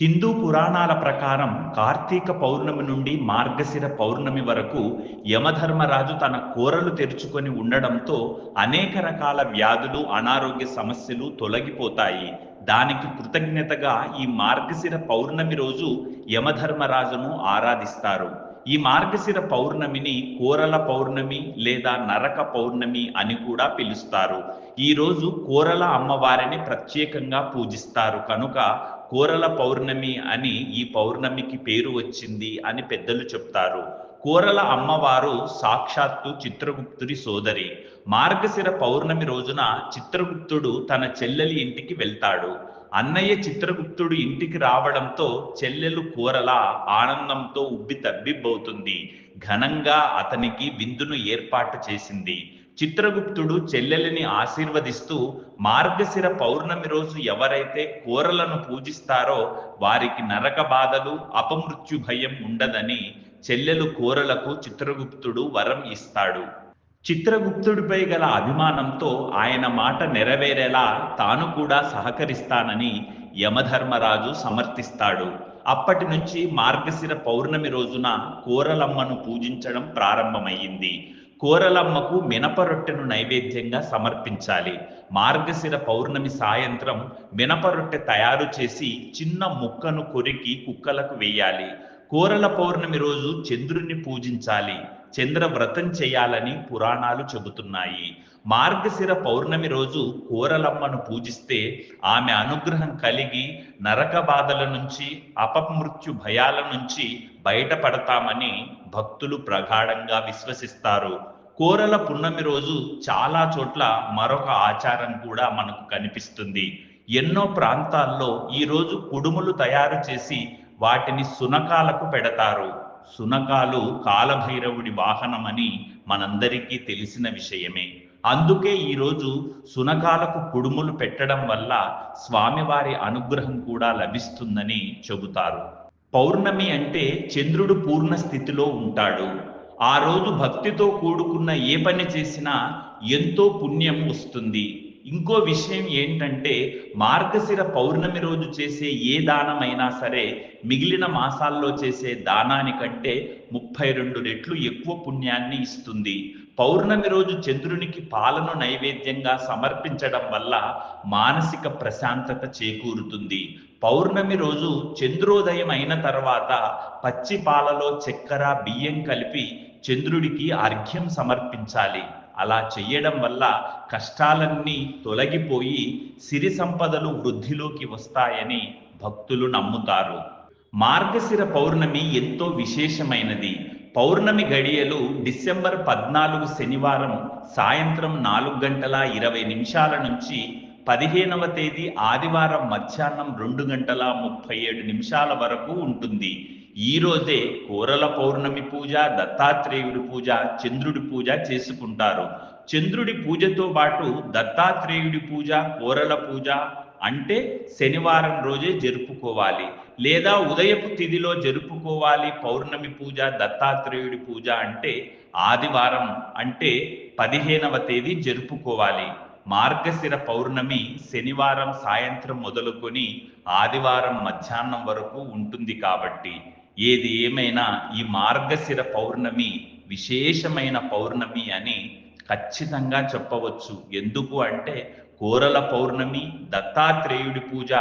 హిందూ పురాణాల ప్రకారం కార్తీక పౌర్ణమి నుండి మార్గశిర పౌర్ణమి వరకు యమధర్మరాజు తన కోరలు తెరుచుకొని ఉండడంతో అనేక రకాల వ్యాధులు అనారోగ్య సమస్యలు తొలగిపోతాయి. దానికి కృతజ్ఞతగా ఈ మార్గశిర పౌర్ణమి రోజు యమధర్మరాజును ఆరాధిస్తారు. ఈ మార్గశిర పౌర్ణమిని కోరల పౌర్ణమి లేదా నరక పౌర్ణమి అని కూడా పిలుస్తారు. ఈ రోజు కోరల అమ్మవారిని ప్రత్యేకంగా పూజిస్తారు. కనుక కోరల పౌర్ణమి అని ఈ పౌర్ణమికి పేరు వచ్చింది అని పెద్దలు చెప్తారు. కోరల అమ్మవారు సాక్షాత్తు చిత్రగుప్తుడి సోదరి. మార్గశిర పౌర్ణమి రోజున చిత్రగుప్తుడు తన చెల్లెలి ఇంటికి వెళ్తాడు. అన్నయ్య చిత్రగుప్తుడు ఇంటికి రావడంతో చెల్లెలు కూరల ఆనందంతో ఉబ్బి తబ్బిబ్బవుతుంది. ఘనంగా అతనికి విందును ఏర్పాటు చేసింది. చిత్రగుప్తుడు చెల్లెలిని ఆశీర్వదిస్తూ మార్గశిర పౌర్ణమి రోజు ఎవరైతే కూరలను పూజిస్తారో వారికి నరక బాధలు అపమృత్యు భయం ఉండదని చెల్లెలు కూరలకు చిత్రగుప్తుడు వరం ఇస్తాడు. చిత్రగుప్తుడిపై గల అభిమానంతో ఆయన మాట నెరవేరేలా తాను కూడా సహకరిస్తానని యమధర్మరాజు సమర్థిస్తాడు. అప్పటి నుంచి మార్గశిర పౌర్ణమి రోజున కోరలమ్మను పూజించడం ప్రారంభమయ్యింది. కోరలమ్మకు మినప రొట్టెను నైవేద్యంగా సమర్పించాలి. మార్గశిర పౌర్ణమి సాయంత్రం మినప రొట్టె తయారు చేసి చిన్న ముక్కను కొరికి కుక్కలకు వేయాలి. కోరల పౌర్ణమి రోజు చంద్రుణ్ణి పూజించాలి. చంద్ర వ్రతం చేయాలని పురాణాలు చెబుతున్నాయి. మార్గశిర పౌర్ణమి రోజు కోరలమ్మను పూజిస్తే ఆమె అనుగ్రహం కలిగి నరక బాధల నుంచి అపమృత్యు భయాల నుంచి బయటపడతామని భక్తులు ప్రగాఢంగా విశ్వసిస్తారు. కోరల పున్నమి రోజు చాలా చోట్ల మరొక ఆచారం కూడా మనకు కనిపిస్తుంది. ఎన్నో ప్రాంతాల్లో ఈ రోజు కుడుములు తయారు చేసి వాటిని సునకాలకు పెడతారు. సునకాలు కాలభైరవుడి వాహనమని మనందరికీ తెలిసిన విషయమే. అందుకే ఈరోజు సునకాలకు కుడుములు పెట్టడం వల్ల స్వామివారి అనుగ్రహం కూడా లభిస్తుందని చెబుతారు. పౌర్ణమి అంటే చంద్రుడు పూర్ణ స్థితిలో ఉంటాడు. ఆ రోజు భక్తితో కూడుకున్న ఏ పని చేసినా ఎంతో పుణ్యం వస్తుంది. ఇంకో విషయం ఏంటంటే మార్గశిర పౌర్ణమి రోజు చేసే ఏ దానమైనా సరే మిగిలిన మాసాల్లో చేసే దానానికంటే ముప్పై రెండు రెట్లు ఎక్కువ పుణ్యాన్ని ఇస్తుంది. పౌర్ణమి రోజు చంద్రునికి పాలను నైవేద్యంగా సమర్పించడం వల్ల మానసిక ప్రశాంతత చేకూరుతుంది. పౌర్ణమి రోజు చంద్రోదయం అయిన తర్వాత పచ్చి పాలలో చక్కెర బియ్యం కలిపి చంద్రుడికి అర్ఘ్యం సమర్పించాలి. అలా చెయ్యడం వల్ల కష్టాలన్నీ తొలగిపోయి సిరి సంపదలు వృద్ధిలోకి వస్తాయని భక్తులు నమ్ముతారు. మార్గశిర పౌర్ణమి ఎంతో విశేషమైనది. పౌర్ణమి గడియలు డిసెంబర్ పద్నాలుగు శనివారం సాయంత్రం నాలుగు గంటల ఇరవై నిమిషాల నుంచి పదిహేనవ తేదీ ఆదివారం మధ్యాహ్నం రెండు గంటల ముప్పై ఏడు నిమిషాల వరకు ఉంటుంది. ఈ రోజే కోరల పౌర్ణమి పూజ దత్తాత్రేయుడి పూజ చంద్రుడి పూజ చేసుకుంటారు. చంద్రుడి పూజతో పాటు దత్తాత్రేయుడి పూజ కోరల పూజ అంటే శనివారం రోజే జరుపుకోవాలి. లేదా ఉదయపు తిథిలో జరుపుకోవాలి పౌర్ణమి పూజ దత్తాత్రేయుడి పూజ అంటే ఆదివారం అంటే పదిహేనవ తేదీ జరుపుకోవాలి. మార్గశిర పౌర్ణమి శనివారం సాయంత్రం మొదలుకొని ఆదివారం మధ్యాహ్నం వరకు ఉంటుంది కాబట్టి ఏది ఏమైనా ఈ మార్గశిర పౌర్ణమి విశేషమైన పౌర్ణమి అని ఖచ్చితంగా చెప్పవచ్చు. ఎందుకు అంటే కోరల పౌర్ణమి దత్తాత్రేయుడి పూజ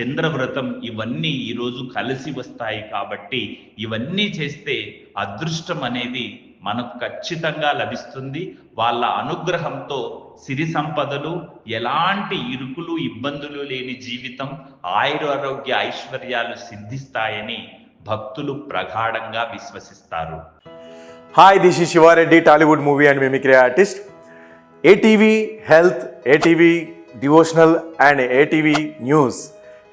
చంద్రవ్రతం ఇవన్నీ ఈరోజు కలిసి వస్తాయి కాబట్టి ఇవన్నీ చేస్తే అదృష్టం అనేది మనకు ఖచ్చితంగా లభిస్తుంది. వాళ్ళ అనుగ్రహంతో సిరి సంపదలు ఎలాంటి ఇరుకులు ఇబ్బందులు లేని జీవితం ఆయురారోగ్య ఐశ్వర్యాలు సిద్ధిస్తాయని భక్తులు ప్రగాఢంగా విశ్వసిస్తారు. Hi this is Siva Reddy Tollywood movie and mimicry artist ETV health ETV devotional and ETV news